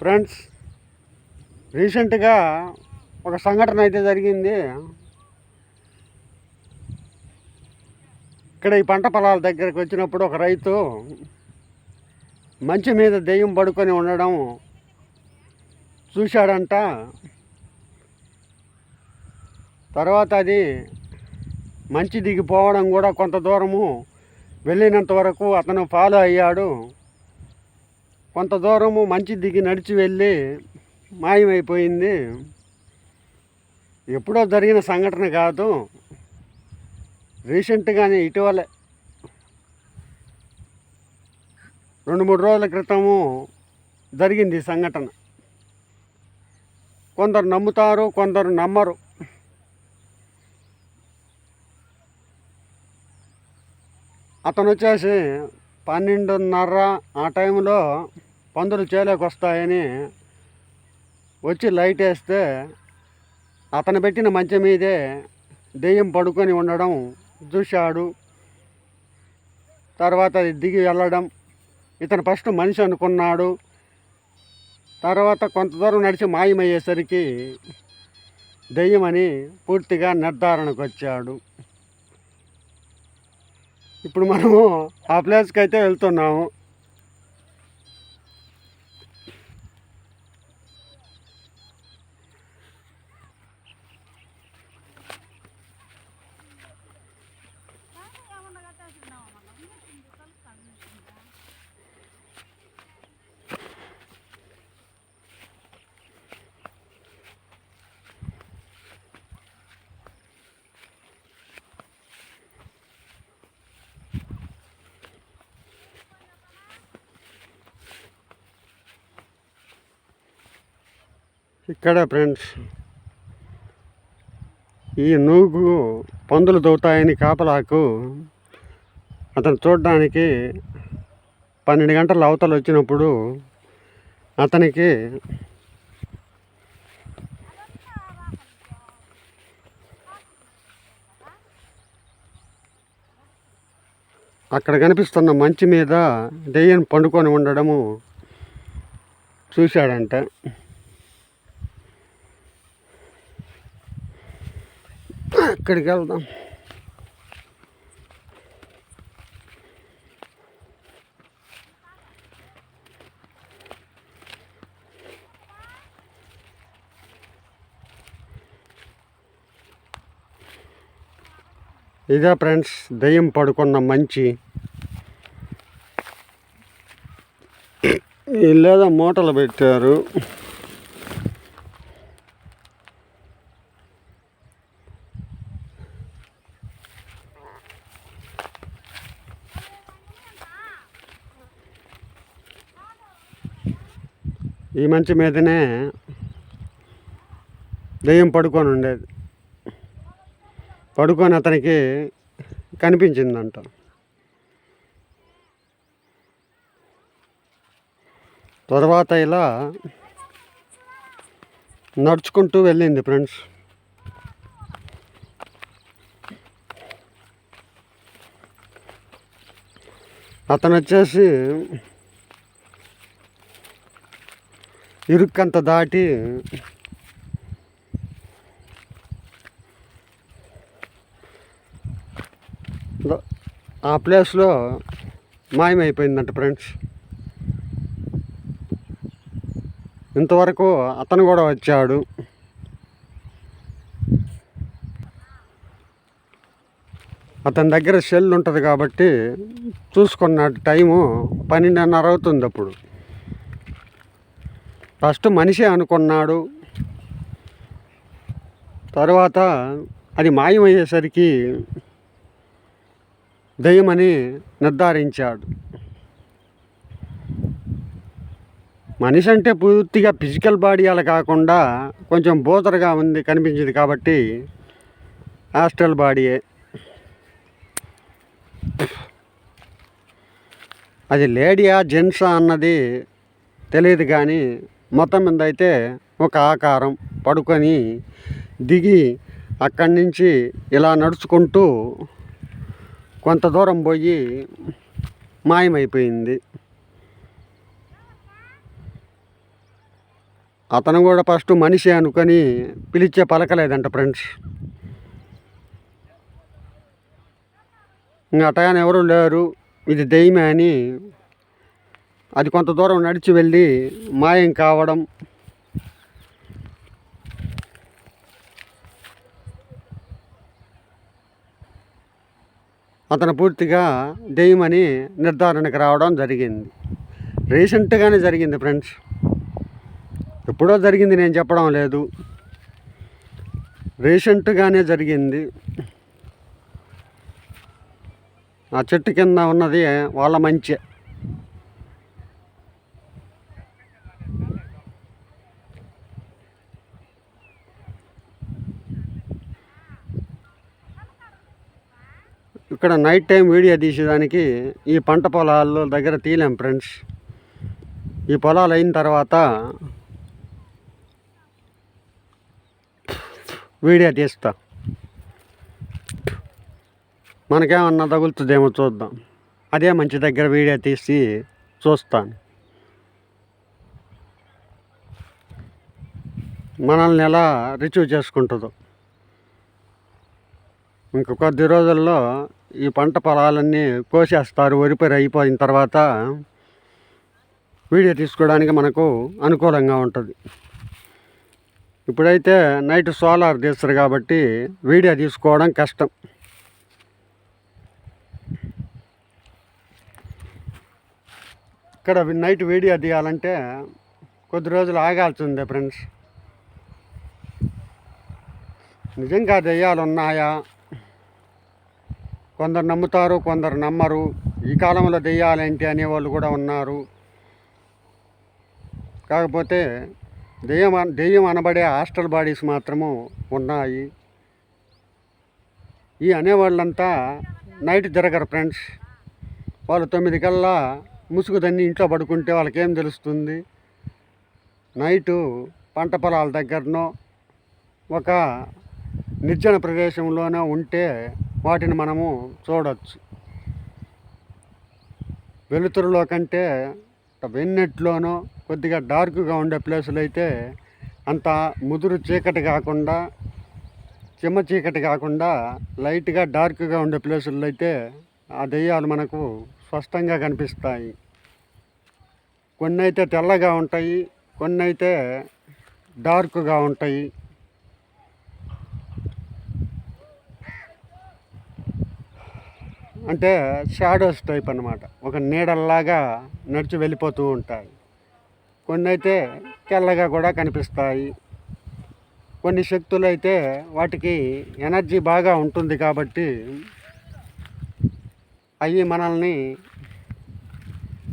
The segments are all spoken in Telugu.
ఫ్రెండ్స్ రీసెంట్గా ఒక సంఘటన అయితే జరిగింది. ఇక్కడ ఈ పంట పొలాల దగ్గరకు వచ్చినప్పుడు ఒక రైతు మంచి మీద దెయ్యం పడుకొని ఉండడం చూశాడంట. తర్వాత అది మంచి దిగిపోవడం కూడా కొంత దూరము వెళ్ళినంత వరకు అతను ఫాలో అయ్యాడు. కొంత దూరము మంచి దిగి నడిచి వెళ్ళి మాయమైపోయింది. ఎప్పుడో జరిగిన సంఘటన కాదు. రీసెంట్గానే ఇటీవలే రెండు మూడు రోజుల క్రితము జరిగింది ఈ సంఘటన. కొందరు నమ్ముతారు కొందరు నమ్మరు. అతను వచ్చేసి పన్నెండున్నర ఆ టైంలో పందులు చేలోకి వస్తాయని వచ్చి లైట్ వేస్తే అతను పెట్టిన మంచం మీదే దెయ్యం పడుకొని ఉండడం చూశాడు. తర్వాత అది దిగి వెళ్ళడం. ఇతను ఫస్ట్ మనిషి అనుకున్నాడు. తర్వాత కొంత దూరం నడిచి మాయమయ్యేసరికి దెయ్యమని పూర్తిగా నిర్ధారణకు వచ్చాడు. ఇప్పుడు మనము ఆ ప్లేస్కి అయితే వెళ్తున్నాము. ఇక్కడ ఫ్రెండ్స్ ఈ నూగు పందులు దొవుతాయని కాపలాకు అతను చూడడానికి పన్నెండు గంటల అవతల వచ్చినప్పుడు అతనికి అక్కడ కనిపిస్తున్న మంచి మీద దెయ్యం పండుకొని ఉండడము చూశాడంట. అక్కడికి వెళ్దాం ఇదే ఫ్రెండ్స్ దెయ్యం పడుకున్న మంచి. లేదా మూటలు పెట్టారు. ఈ మంచి మీదనే దెయ్యం పడుకొని ఉండేది. పడుకొని అతనికి కనిపించిందంట. తర్వాత ఇలా నడుచుకుంటూ వెళ్ళింది ఫ్రెండ్స్. అతను వచ్చేసి ఇరుక్కంత దాటి ఆ ప్లేస్లో మాయమైపోయిందంట ఫ్రెండ్స్. ఇంతవరకు అతను కూడా వచ్చాడు. అతని దగ్గర సెల్ ఉంటుంది కాబట్టి చూసుకున్న టైము పన్నెండున్నర అవుతుంది అప్పుడు. ఫస్ట్ మనిషి అనుకున్నాడు. తర్వాత అది మాయమయ్యేసరికి దయ్యమని నిర్ధారించాడు. మనిషి అంటే పూర్తిగా ఫిజికల్ బాడీ అలా కాకుండా కొంచెం బోతరగా ఉంది కనిపించింది కాబట్టి హాస్టల్ బాడీయే. అది లేడీయా జెంట్సా అన్నది తెలియదు కానీ మొత్తం మీద అయితే ఒక ఆకారం పడుకొని దిగి అక్కడి నుంచి ఇలా నడుచుకుంటూ కొంత దూరం పోయి మాయమైపోయింది. అతను కూడా ఫస్ట్ మనిషి అనుకొని పిలిచే పలకలేదంట ఫ్రెండ్స్. ఇంకా అటగానే ఎవరు లేరు. ఇది దెయ్యమే అని అది కొంత దూరం నడిచి వెళ్ళి మాయం కావడం. అతను పూర్తిగా దెయ్యమని నిర్ధారణకు రావడం జరిగింది. రీసెంట్గానే జరిగింది ఫ్రెండ్స్. ఎప్పుడో జరిగింది నేను చెప్పడం లేదు. రీసెంట్గానే జరిగింది. ఆ చెట్టు కింద ఉన్నది వాళ్ళ మంచి. ఇక్కడ నైట్ టైం వీడియో తీసేదానికి ఈ పంట పొలాల్లో దగ్గర తీయలేం ఫ్రెండ్స్ ఈ పొలాలు అయిన తర్వాత వీడియో తీస్తా. మనకేమన్నా తగులుతుందేమో చూద్దాం. అదే మంచి దగ్గర వీడియో తీసి చూస్తాను. మనల్ని ఎలా రిచీవ్ చేసుకుంటుందో. ఇంక కొద్ది రోజుల్లో ఈ పంట పొలాలన్నీ కోసేస్తారు వరిపరి అయిపోయిన తర్వాత వీడియో తీసుకోవడానికి మనకు అనుకూలంగా ఉంటుంది. ఇప్పుడైతే నైట్ సోలార్ తీస్తారు కాబట్టి వీడియో తీసుకోవడం కష్టం. ఇక్కడ నైట్ వీడియో తీయాలంటే కొద్ది రోజులు ఆగాల్సిందే ఫ్రెండ్స్. నిజంగా దెయ్యాలు ఉన్నాయా కొందరు నమ్ముతారు కొందరు నమ్మరు. ఈ కాలంలో దెయ్యాలేంటి అనేవాళ్ళు కూడా ఉన్నారు. కాకపోతే దెయ్యం దెయ్యం అనబడే హాస్టల్ బాడీస్ మాత్రము ఉన్నాయి. ఈ అనేవాళ్ళంతా నైట్ జరగరు ఫ్రెండ్స్. వాళ్ళు తొమ్మిది కల్లా ముసుగు దన్ని ఇంట్లో పడుకుంటే వాళ్ళకేం తెలుస్తుంది? నైటు పంట పొలాల దగ్గరనో ఒక నిర్జన ప్రదేశంలోనో ఉంటే వాటిని మనము చూడవచ్చు వెలుతురులో కంటే వెన్నెట్లోనో కొద్దిగా డార్క్గా ఉండే ప్లేసులు అయితే అంత ముదురు చీకటి కాకుండా చిమ్మ చీకటి కాకుండా లైట్గా డార్క్గా ఉండే ప్లేసుల్లో అయితే ఆ దెయ్యాలు మనకు స్పష్టంగా కనిపిస్తాయి. కొన్ని అయితే తెల్లగా ఉంటాయి కొన్ని అయితే డార్క్గా ఉంటాయి. అంటే షాడోస్ టైప్ అన్నమాట. ఒక నీడల్లాగా నడిచి వెళ్ళిపోతూ ఉంటాయి. కొన్ని అయితే తెల్లగా కూడా కనిపిస్తాయి. కొన్ని శక్తులు అయితే వాటికి ఎనర్జీ బాగా ఉంటుంది కాబట్టి అవి మనల్ని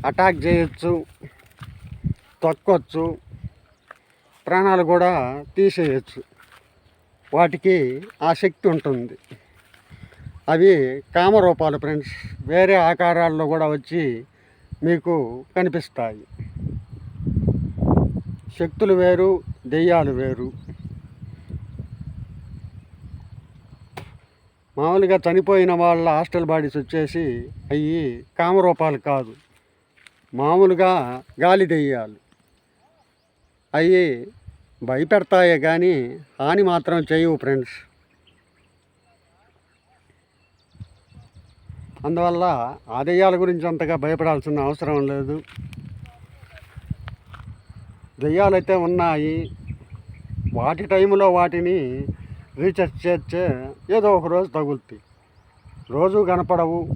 అటాక్ చేయొచ్చు తొక్కొచ్చు ప్రాణాలు కూడా తీసేయచ్చు. వాటికి ఆ శక్తి ఉంటుంది. అవి కామరూపాలు ఫ్రెండ్స్. వేరే ఆకారాల్లో కూడా వచ్చి మీకు కనిపిస్తాయి. శక్తులు వేరు దెయ్యాలు వేరు. మామూలుగా చనిపోయిన వాళ్ళ హాస్టల్ బాడీస్ వచ్చేసి అవి కామరూపాలు కాదు. మామూలుగా గాలి దెయ్యాలు. అవి భయపెడతాయే కానీ హాని మాత్రం చేయవు ఫ్రెండ్స్. అందువల్ల ఆ దెయ్యాల గురించి అంతగా భయపడాల్సిన అవసరం లేదు. దెయ్యాలు అయితే ఉన్నాయి. వాటి టైంలో వాటిని రీఛార్జ్ చేస్తే ఏదో ఒక రోజు తగులుతాయి. రోజు కనపడవు.